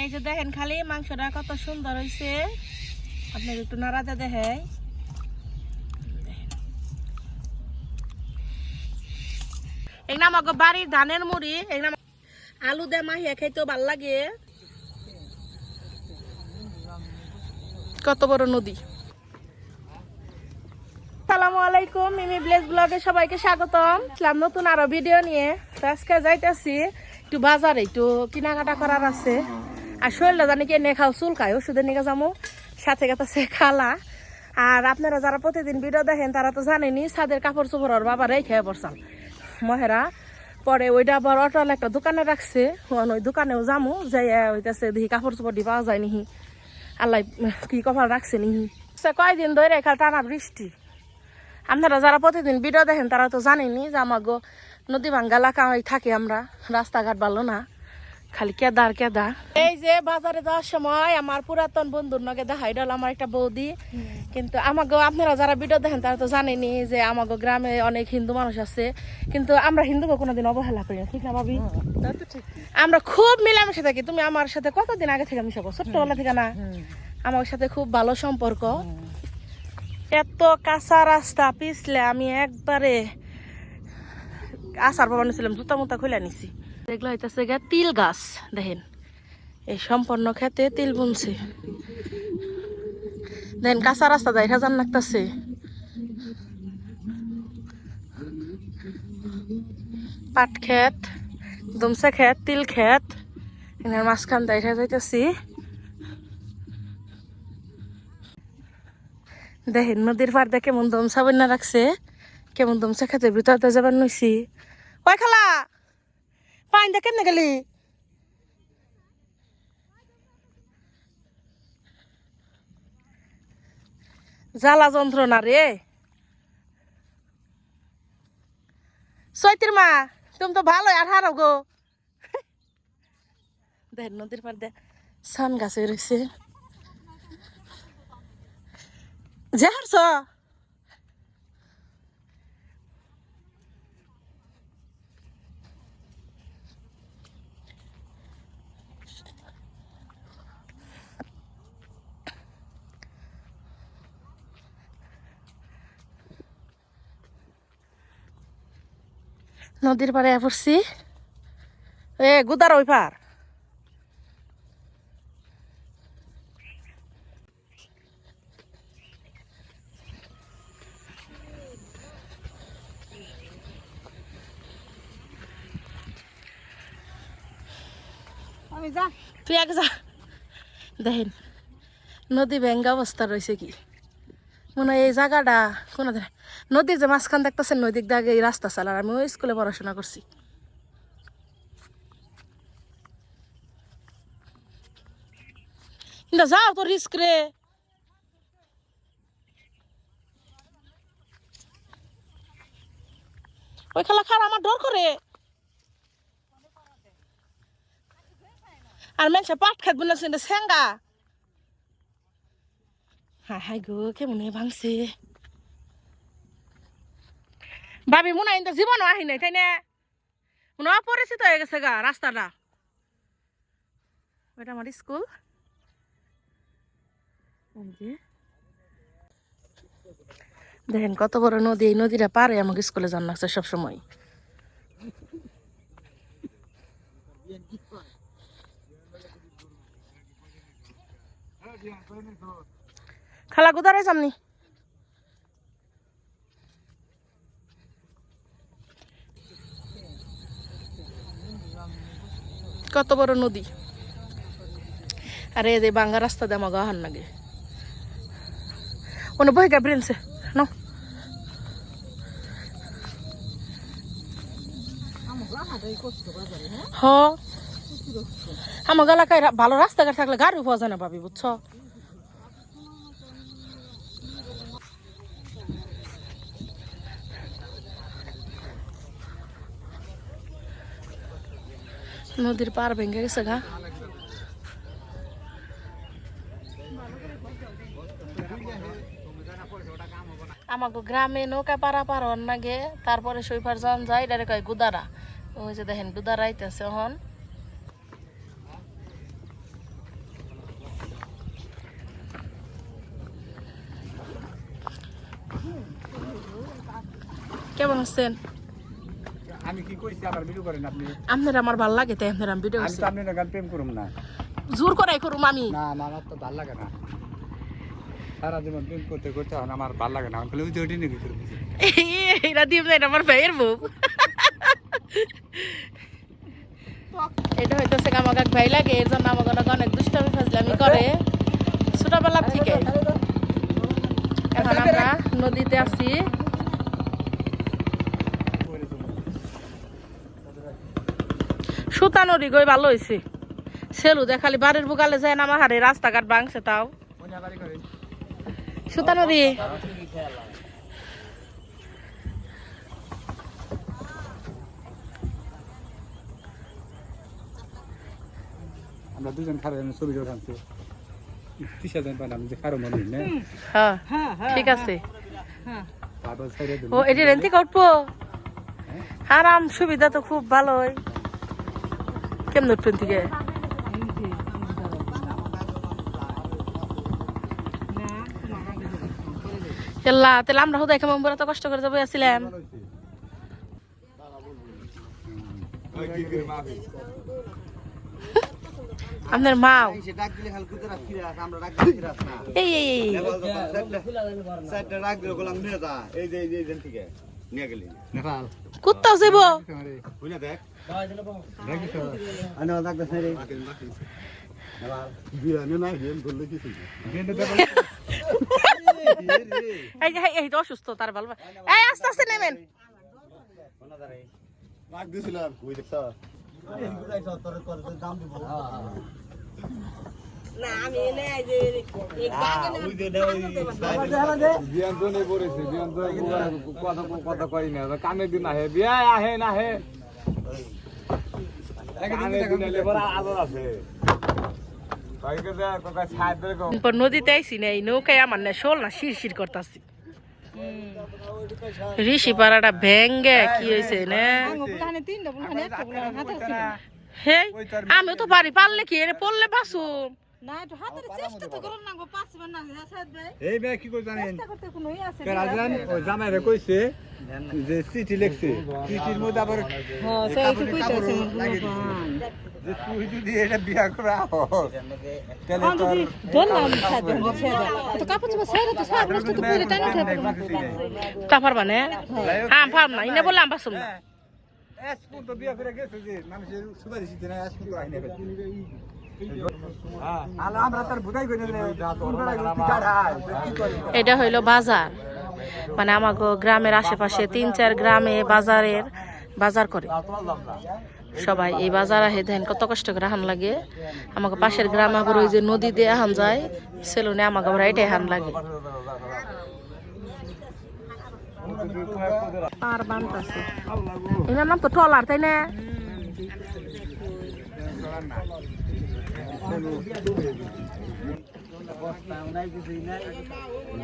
এই যে দেখেন খালি মাংসটা কত সুন্দর হয়েছে আপনার একটু নাড়াতে দেখে এই নাম আমাকে বাড়ির ধানের মুড়ি নাম আলু দে মাহিয়া খাইতেও ভালো লাগে। কত বড় নদী। আসসালামু আলাইকুম, মিমি ব্লেস ব্লগে সবাইকে স্বাগতম। ইসলাম নতুন আরও ভিডিও নিয়ে। আজকে যাইতেছি একটু বাজারে, একটু কেনাকাটা করার আছে। আর শরীরটা জানি কে নে খাও চুল খায় ওষুধের নিয়ে যাব সাথে গেছে খালা। আর আপনারা যারা প্রতিদিন ভিডিও দেখেন, তারা তো জানেনি ছাদের কাপড় চোপড় বাবা রেখে পড়ছাল মহেরা, পরে ওইটা আবার অটোল একটা দোকানে রাখছে ওই দোকানেও যামু যাই ওইটাছে দেখি কাপড় চোপড় দি পাওয়া যায় নিহি। আল্লাহ, কি কপাল রাখছে নিহি। সে কয়দিন ধরে খাল টানা বৃষ্টি। আপনারা যারা প্রতিদিন ভিডিও দেখেন, তারা তো জানেনি যে আমার গো নদী ভাঙ্গা এলাকায় থাকি আমরা, রাস্তাঘাট ভালো না। খালি কেদা আর কেদা এই যে বাজারে যাওয়ার সময় আমার পুরাতন বন্ধুর নগে দেখাই ডাল আমার একটা বৌদি। কিন্তু আমাকে আপনারা যারা ভিডিও দেখেন তারা তো জানেনি যে আমাকে গ্রামে অনেক হিন্দু মানুষ আছে। কিন্তু আমরা হিন্দুকে কোনোদিন অবহেলা করি ঠিক না ভাবি? আমরা খুব মিলামিশে থাকি। তুমি আমার সাথে কতদিন আগে থেকে মিশাবো? ছোট্টবেলা থেকে না? আমার সাথে খুব ভালো সম্পর্ক। এত কাঁচা রাস্তা, পিছলে আমি একবারে আসার বাবা নিছিলাম জুতা মুতা খুলে নিছি। এগুলো হইতেছে গা তিল গাছ, দেখেন। এই সম্পন্ন খেতে তিল বুনছে। দেখেন, কাঁচা রাস্তা দেখা যান লাগতেছে। পাট ক্ষেত, দমসা খেত তিল খেত এখানে মাঝখান দেখা যাইতেছি। দেখেন, নদীর পাড় দিয়ে কেমন দমসা বন্যা রাখছে, কেমন দমসা খেতে ভিতরতে যাবার নইছি ওই খালা? দিয়ে কেমনে গেলি জ্বালা যন্ত্রণা রে চৈতির মা তুমি তো ভালো আর হারাও গো দেখেন নদীর পাড় দিয়ে সান গাছে রয়েছে যে হারছ নদীর পাড়ে পড়ছি এ গুদার ওই পার আমি যা। তুই এক যা। দেখেন নদী ভেঙ্গা অবস্থা রয়েছে কি। মনে হয় এই জায়গাটা কোনো নদীর যে মাঝখান দেখতেছেন নদীর দাগে এই রাস্তা চালার আমি ওই স্কুলে পড়াশোনা করছি। যাও তো রিস্ক রে। ওই খেলা খার আমার ডর করে। আর মানুষে পাট খাত বলেছে সেঙ্গা। হাই হাই গো কেমন ভাঙছে ভাবি মনে হয় জীবনও আহি নাই তাই না মনে হয় অপরিচিত হয়ে গা রাস্তাটা ওইটা আমার স্কুল দেখেন কত বড় নদী এই নদীটা পারে আমাকে স্কুলে যান লাগছে সবসময় খালা, কোথায় সামনি কত বড় নদী? আরে যে বাঙ্গা রাস্তা দিয়ে আমার গাহান লাগে। ওনে বই গা ব্রেনসে ন হ। আমার এলাকায় ভালো রাস্তাঘাট থাকলে গাড়ি পাওয়া যায় না ভাবি, বুঝছ? নদীর পার ভেঙে গেছে গা। আমাকে গ্রামে নৌকা পারা পার হন না গে, তারপরে সৈফার যান যায় ডারে কয় গুদারা। ওই যে দেখেন, গুদারা আইতেছে হন। কেমন আছেন? আমি কি কইছি আমার ভিডিও করেন আপনি? আপনার আমার ভালো লাগে তাই আপনার আমি ভিডিও আমি করছি তো আপনার গান প্রেম করুম না। জোর করাই করুম আমি। না না, আমার তো ভালো লাগে না। সারা জীবন প্রেম করতে করতে এখন আমার ভালো লাগে না। আমি ওই ওইটাই নিয়ে গেছি এটা দিয়ে দেন আমার ভাইয়ের বউ। এটা হইতেছে আমাকে ভাই লাগে এর জন্য আমাকে অনেক অনেক দুষ্টামি ফাজলামি করে। ছোটবেলার থেকে। এখন আমরা নদীতে আছি। সুতানরি গই ভালো হয়েছে সেলু দে খালি বাড়ির বুকালে যায় না আমার হারে রাস্তাঘাট ভাঙছে তাও। সুতানরি আমরা দুজন খারো আমি ছবি জোর আনছি। তিসা জন পাইলাম যে খারো মনে না। হ্যাঁ ঠিক আছে। ও এটি আরাম সুবিধা তো খুব ভালোই কেমন উঠবেন থেকে এল্লা তাহলে আমরা হুদাই কেমন বলে কষ্ট করে যাব আসছিলাম আপনার এই কুত্তাও কিছু এই অসুস্থ তার ভালো এই আস্তে আস্তে নেবেন দিছিলাম। আমি কামের দিন আহে বিয়া আহে না আহে। নদীতে আইসি না এই নৌকায় আমার না শোল না শির শির করতাছি। ঋষি পাড়াটা ভেঙ্গে কি হয়েছে না? আমিও তো পারি পারলে কি? এর পড়লে বাসুম। না একটু হাতের চেষ্টা তো করুন না গো পাঁচবার না হ্যাঁ সাহেব ভাই এই মেয়ে কি কই জানেন? চেষ্টা করতে কোনো ই আছে রাজান ওই জামাইরে কইছে যে চিঠি লিখছে। চিঠির মধ্যে আবার হ্যাঁ সেই একটু কইতাছে যে তুই যদি এটা বিয়া করা তাহলে তোর ধরলাম সাহেব তো কাপড় চোপড় ছেড়ে তো সাহেব নষ্ট তো করে টানি উঠে তা পারবা না হ্যাঁ পারব না ইনে বললাম বাসুম না এসপুর তো বিয়া করে গেছে যে মানুষের সুপারিশ দিতে না এসপুর তো আইনে আমরা এটা হইল বাজার। মানে আমাকে গ্রামের আশেপাশে তিন, চার গ্রামে বাজারের বাজার করে। সবাই এই বাজার আহে, দেখেন কত কষ্ট করে হান লাগে। আমাকে পাশের গ্রাম আবার ওই যে নদী দিয়ে হান যায়, সেলুনে আমাকে আবার এটাই হান লাগে। বানতাছে। এনার নাম তো টলার তাই না?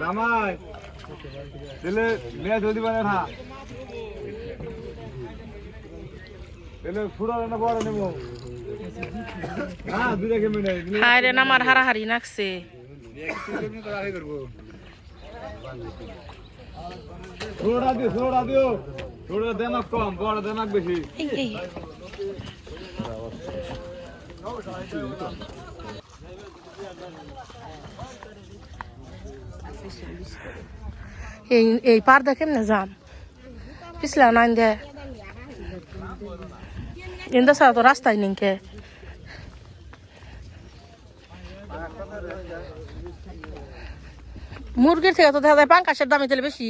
জামাই মেয়ে না হ্যাঁ রে আমার হারাহারি নাকছে। দিও দিও। দেমাক কম বড় দেমাক বেশি। এই এই এই এই পার দেখেন না যাম? পিছলা নাইন দে ইন্দা সারা তো রাস্তায় নিংকে মুরগির থেকে তো দেখা যায় পাঙ্কাশের দামই তাহলে বেশি।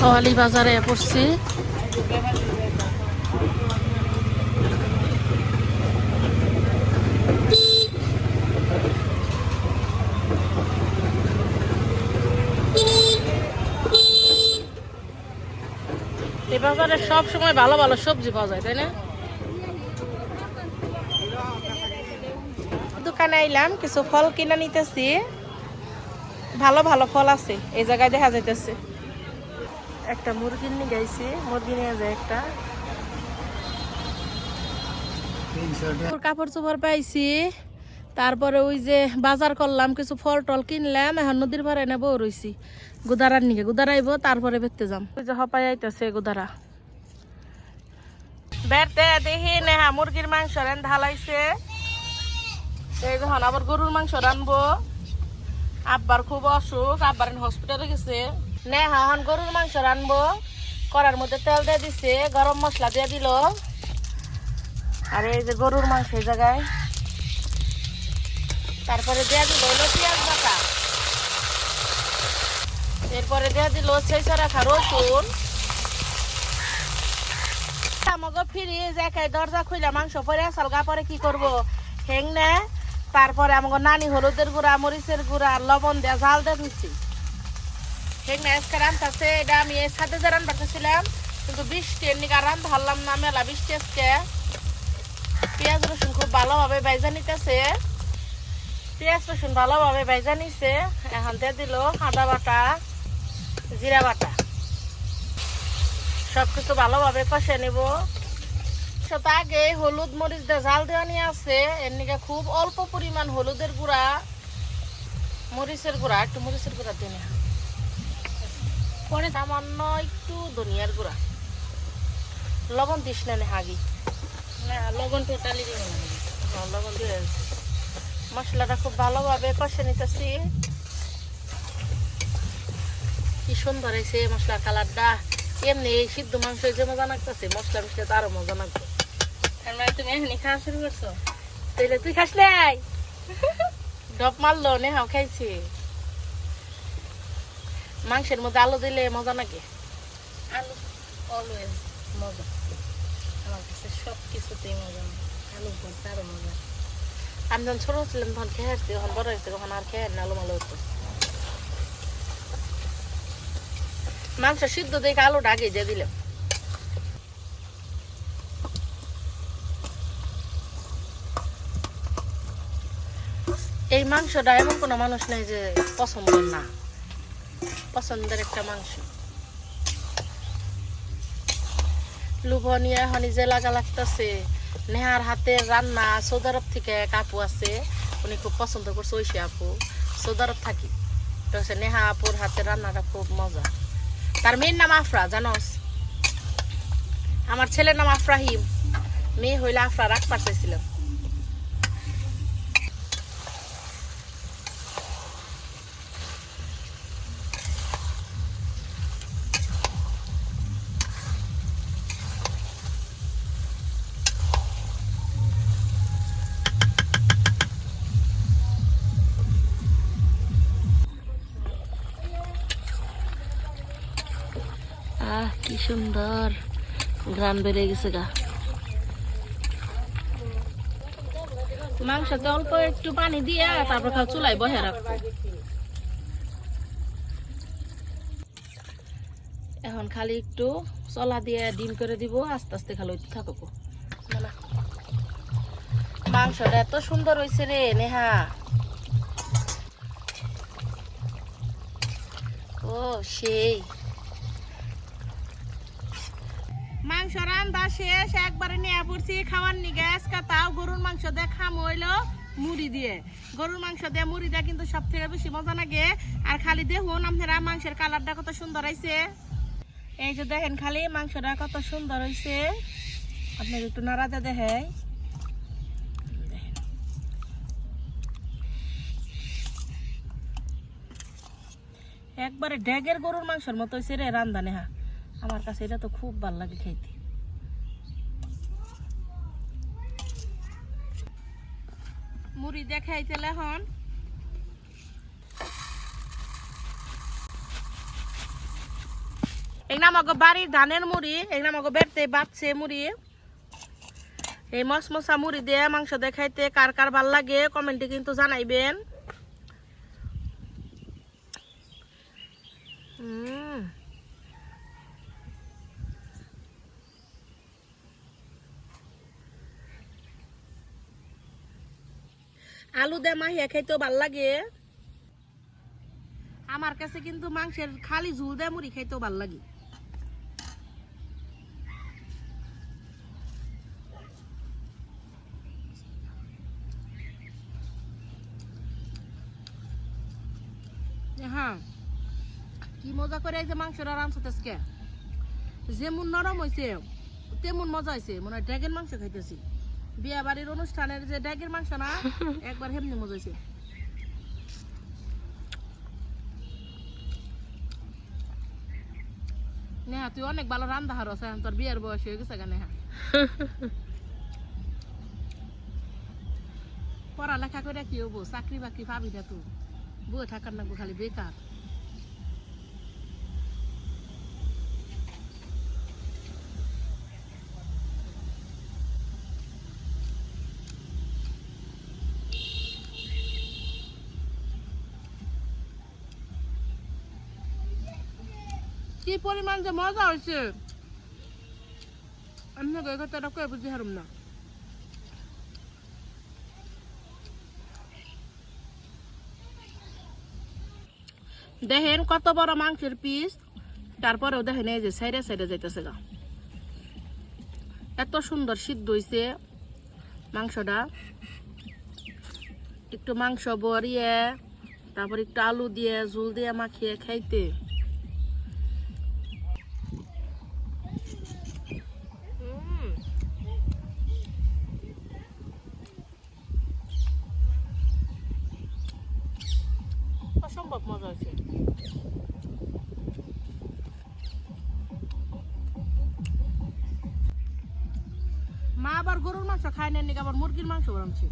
সওয়ালি বাজারে পড়ছি এই বাজারে সব সময় ভালো ভালো সবজি পাওয়া যায়, তাই না? দোকানে আইলাম, কিছু ফল কিনা নিতেছি। ভালো ভালো ফল আছে, এই জায়গায় দেখা যাইতেছে। একটা মুরগি নিয়ে গাইছি মুরগি নিয়ে যায় একটা। কাপড় চোপড় পাইছি তারপরে ওই যে বাজার করলাম কিছু ফল টল কিনলাম এখন নদীর পাড়ে নেব রইছি। গুদারার নিকে গুদারাইব তারপরে বেরতে যাম। ওই যে হপাই আইতেছে গুদারা। বেরতে দেখি নেহা মুরগির মাংস রান ঢালাইছে। এই যখন আবার গরুর মাংস রানবো। আব্বার খুব অসুখ আব্বার হসপিটালে গেছে। এখন গরুর মাংস রানবো। করার মধ্যে তেল দিয়ে দিছে, গরম মশলা দিয়ে দিল। আর এই যে গরুর মাংস এই জায়গায়। তারপরে দেয়া দিল হলো পেঁয়াজ বাটা। এরপরে দেয়া দিল সেই রাখা রসুন। ফ্রিজ একাই দরজা খুলে মাংস পরে সালগা পরে কি করব? হেং নে। তারপরে আমাকে নানি হলুদের গুঁড়া, মরিচের গুঁড়া লবণ দেয়া ঝাল দিয়ে দিচ্ছি হেং আজকে রান্তাছে এটা আমি এই সাথে যে রান কিন্তু বৃষ্টি, এমনি রান ধরলাম না, মেলা বৃষ্টি আজকে। পেঁয়াজ রসুন খুব ভালোভাবে বাইজা নিতেছে। পেঁয়াজ রসুন ভালোভাবে বাইজা নিছে, এখন দিয়ে দিল আদা বাটা, জিরা বাটা। সব কিছু ভালোভাবে কষে নেব। সাথে আগে হলুদ মরিচ দিয়ে জাল দেওয়া নিয়ে আছে, এর নিকে খুব অল্প পরিমাণ হলুদের গুঁড়া, মরিচের গুঁড়া, একটু মরিচের গুঁড়া দিয়ে পরে সামান্য একটু ধনিয়ার গুঁড়া। লবণ দিস না নে হাগি। না লবণ টোটালি দিব না। হ্যাঁ, লবণ দিয়ে মশলাটা খুব ভালোভাবে কষে নিতেছি। কি সুন্দর হয়েছে মশলার কালারটা। এমনি এই সিদ্ধ মাংস যে মজা লাগতেছে মশলা মিশলে তো আরও মজা লাগবে। তুমি এখনই খাওয়া শুরু করছ? তাইলে তুই খাস নাই ডপ মারলো নেহাও খাইছি। মাংসের মধ্যে আলু দিলে মজা নাকি? আলু অলওয়েজ মজা। আমার কাছে সব কিছুতেই মজা। আলু ভর্তা আরও মজা। আমি যখন ছোট ছিলাম তখন খেয়ে আসছি তখন বড় হয়েছে তখন আর খেয়ে আলু মালু হতো মাংস সিদ্ধ দেখে আলুটা আগে দিয়ে দিলাম। এই মাংসটা এমন কোনো মানুষ নেই যে পছন্দ না। পছন্দের একটা মাংস। লুভনিয়া হনি যে লাগা লাগতেছে, নেহার হাতের রান্না সৌদি আরব থেকে এক আপু আছে, উনি খুব পছন্দ করছে ঐশী আপু। সৌদি আরব থাকি। তো নেহা আপুর হাতে রান্নাটা খুব মজা। তার মেয়ের নাম আফরা, জানোস? আমার ছেলের নাম আফরাহিম। মেয়ে হইলে আফরা রাখ পাঠাইছিলাম আহ, কি সুন্দর। ঘ্রাণ বেড়ে গেছে গা। মাংসতে অল্প একটু পানি দিয়ে তারপর খাও চুলাই রাখব এখন খালি একটু চলা দিয়ে ডিম করে দিব, আস্তে আস্তে খালি ওইতে থাকব মাংসটা এত সুন্দর হয়েছে রে, নেহা। ও, সেই। মাংস রান্দা শেষ। একবারে নিয়ে পড়ছি খাওয়ার নি গ্যাস তাও গরুর মাংস দিয়ে খাম হইল মুড়ি দিয়ে। গরুর মাংস দিয়ে মুড়ি দিয়ে কিন্তু সব থেকে বেশি মজা লাগে। আর খালি দেখুন আপনারা মাংসের কালারটা কত সুন্দর হয়েছে এই যে দেখেন খালি মাংসটা কত সুন্দর হয়েছে আপনার একটু নাড়াতে দেখে একবারে ড্যাগের গরুর মাংসের মতো হয়েছে রে রান্দা নেহা আমার কাছে এটা তো খুব ভালো লাগে খাইতে মুড়ি দেখাইতে এখন। এগুলো বাড়ির ধানের মুড়ি এগুলো আমাকে বেড়তে বাচ্চে মুড়ি। এই মশমশা মুড়ি দিয়ে মাংস দেখাইতে কার কার ভালো লাগে কমেন্টে কিন্তু জানাইবেন। হুম আলু দে মাহি খাইতেও ভালো লাগে। আমার কাছে কিন্তু মাংসের খালি ঝুল দে মুড়ি খাইতেও ভালো লাগে। হ্যাঁ কি মজা করে এই যে মাংসটা রাঁধতেছে যেমন নরম হয়েছে তেমন মজা হয়েছে মনে হয় ড্রাগন মাংস খাইতেছি। বিয়া বাড়ির অনুষ্ঠানের যে ড্যাগের মাংস না একবার হেমনি মজা নেহা তুই অনেক ভালো রান্না হার আছে তোর বিয়ের বয়স হয়ে গেছে গা নেহা। পড়ালেখা করে কি হব? চাকরি বাকরি পাবি না তো বউ থাকার না খালি বেকার। পরিমাণ যে মজা হয়েছে। আমি না কথাটা কয়ে বুঝতে হারুম না। দেখেন কত বড় মাংসের পিস তারপরেও দেখেন এই যে সাইডে সাইডে যাইতেছে গা। এত সুন্দর সিদ্ধ হইছে মাংসটা। একটু মাংস বরিয়ে তারপর একটু আলু দিয়ে, ঝুল দিয়ে মাখিয়ে খাইতে। না নাকি আবার মুরগির মাংস বানাচ্ছে?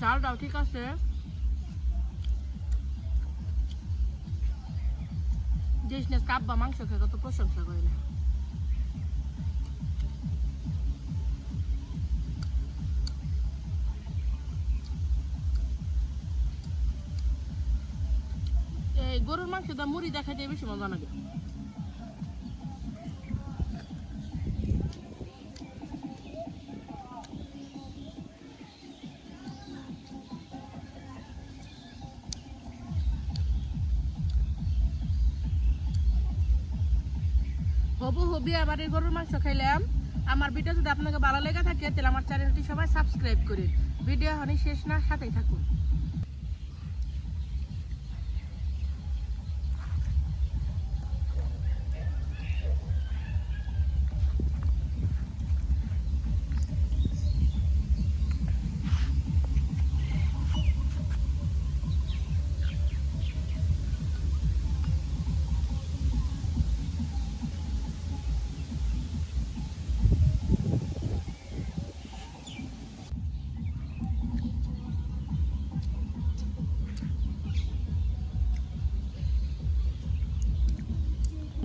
ঝালটাও ঠিক আছে। দেশ না কাব্বা মাংস খেয়ে কত প্রশংসা করে না। মুড়ি দেখা দিয়ে বেশি মজা লাগে। হবু হবি, আবার এই গরুর মাংস খাইলাম। আমার ভিডিও যদি আপনাকে ভালো লেগে থাকে, তাহলে আমার চ্যানেলটি সবাই সাবস্ক্রাইব করুন ভিডিও হনি শেষ না, সাথেই থাকুন।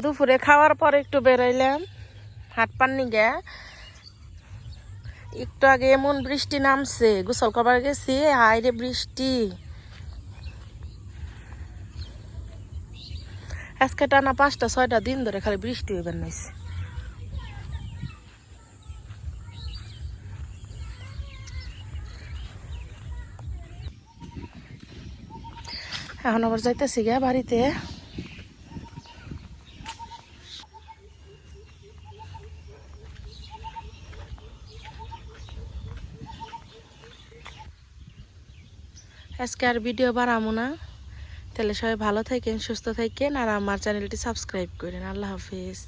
দুপুরে খাওয়ার পর একটু বেরোইলাম। হাট পাননি গে একটু আগে এমন বৃষ্টি নামছে, গোসল করবার গেছি হাই রে বৃষ্টি। আজকে টানা পাঁচটা, ছয়টা দিন ধরে খালি বৃষ্টি হইবার নাইছে এখন আবার যাইতেছি গে বাড়িতে। আজকে আর ভিডিও বাড়ামো না। তাহলে সবাই ভালো থাকেন, সুস্থ থাকেন, আর আমার চ্যানেলটি সাবস্ক্রাইব করেন। আল্লাহ হাফিজ।